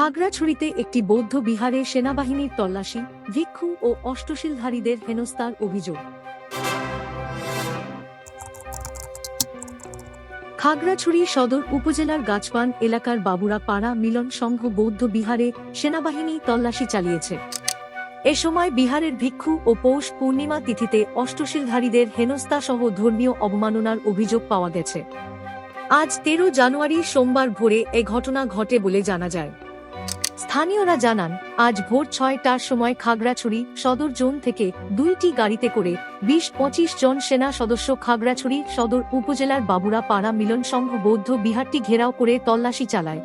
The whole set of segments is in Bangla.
খাগড়াছড়িতে একটি বৌদ্ধ বিহারে সেনাবাহিনীর তল্লাশি, ভিক্ষু ও অষ্টশীলধারীদের হেনস্থার অভিযোগ। খাগড়াছড়ি সদর উপজেলার গাছপান এলাকার বাবুরা পাড়া মিলন সংঘ বৌদ্ধ বিহারে সেনাবাহিনী তল্লাশি চালিয়েছে। এ সময় বিহারের ভিক্ষু ও পৌষ পূর্ণিমা তিথিতে অষ্টশীলধারীদের হেনস্থা সহ ধর্মীয় অবমাননার অভিযোগ পাওয়া গেছে। আজ তেরো জানুয়ারি সোমবার ভোরে এ ঘটনা ঘটে বলে জানা যায়। স্থানীয়রা জানান, আজ ভোর ছয়টার সময় খাগড়াছড়ি সদর জোন থেকে দুইটি গাড়িতে করে বিশ পঁচিশ জন সেনা সদস্য খাগড়াছড়ি সদর উপজেলার বাবুরা পাড়া মিলন সংঘ বৌদ্ধ বিহারটি ঘেরাও করে তল্লাশি চালায়।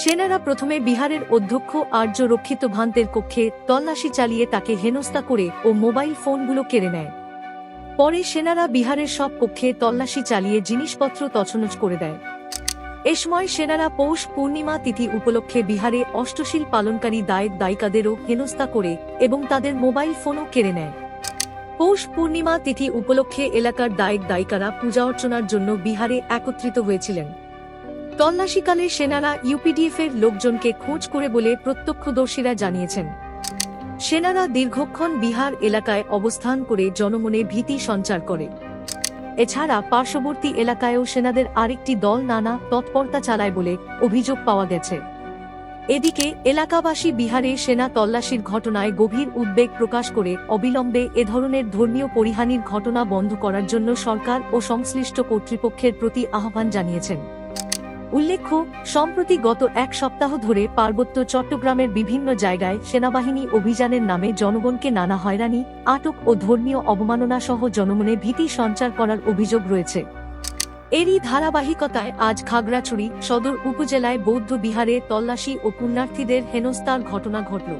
সেনারা প্রথমে বিহারের অধ্যক্ষ আর্য রক্ষিত ভান্তের কক্ষে তল্লাশি চালিয়ে তাকে হেনস্থা করে ও মোবাইল ফোনগুলো কেড়ে নেয়। পরে সেনারা বিহারের সব কক্ষে তল্লাশি চালিয়ে জিনিসপত্র তছনছ করে দেয়। এ সময় সেনারা পৌষ পূর্ণিমা তিথি উপলক্ষে বিহারে অষ্টশীল পালনকারী দায়ক দায়িকাদেরও হেনস্থা করে এবং তাদের মোবাইল ফোনও কেড়ে নেয়। পৌষ পূর্ণিমা তিথি উপলক্ষে এলাকার দায়ক দায়িকারা পূজা অর্চনার জন্য বিহারে একত্রিত হয়েছিলেন। তল্লাশিকালে সেনারা ইউপিডিএফ এর লোকজনকে খোঁজ করে বলে প্রত্যক্ষদর্শীরা জানিয়েছেন। সেনারা দীর্ঘক্ষণ বিহার এলাকায় অবস্থান করে জনমনে ভীতি সঞ্চার করে। এছাড়া পার্শ্ববর্তী এলাকায়ও সেনাদের আরেকটি দল নানা তৎপরতা চালায় বলে অভিযোগ পাওয়া গেছে। এদিকে এলাকাবাসী বিহারে সেনা তল্লাশির ঘটনায় গভীর উদ্বেগ প্রকাশ করে অবিলম্বে এ ধরনের ধর্মীয় পরিহানির ঘটনা বন্ধ করার জন্য সরকার ও সংশ্লিষ্ট কর্তৃপক্ষের প্রতি আহ্বান জানিয়েছেন। উল্লেখ্য, সম্প্রতি গত এক সপ্তাহ ধরে পার্বত্য চট্টগ্রামের বিভিন্ন জায়গায় সেনাবাহিনী অভিযানের নামে জনগণকে নানা হয়রানি, আটক ও ধর্মীয় অবমাননা সহ জনমনে ভীতি সঞ্চার করার অভিযোগ রয়েছে। এরই ধারাবাহিকতায় আজ খাগড়াছড়ি সদর উপজেলায় বৌদ্ধ বিহারে তল্লাশি ও পুণ্যার্থীদের হেনস্থার ঘটনা ঘটল।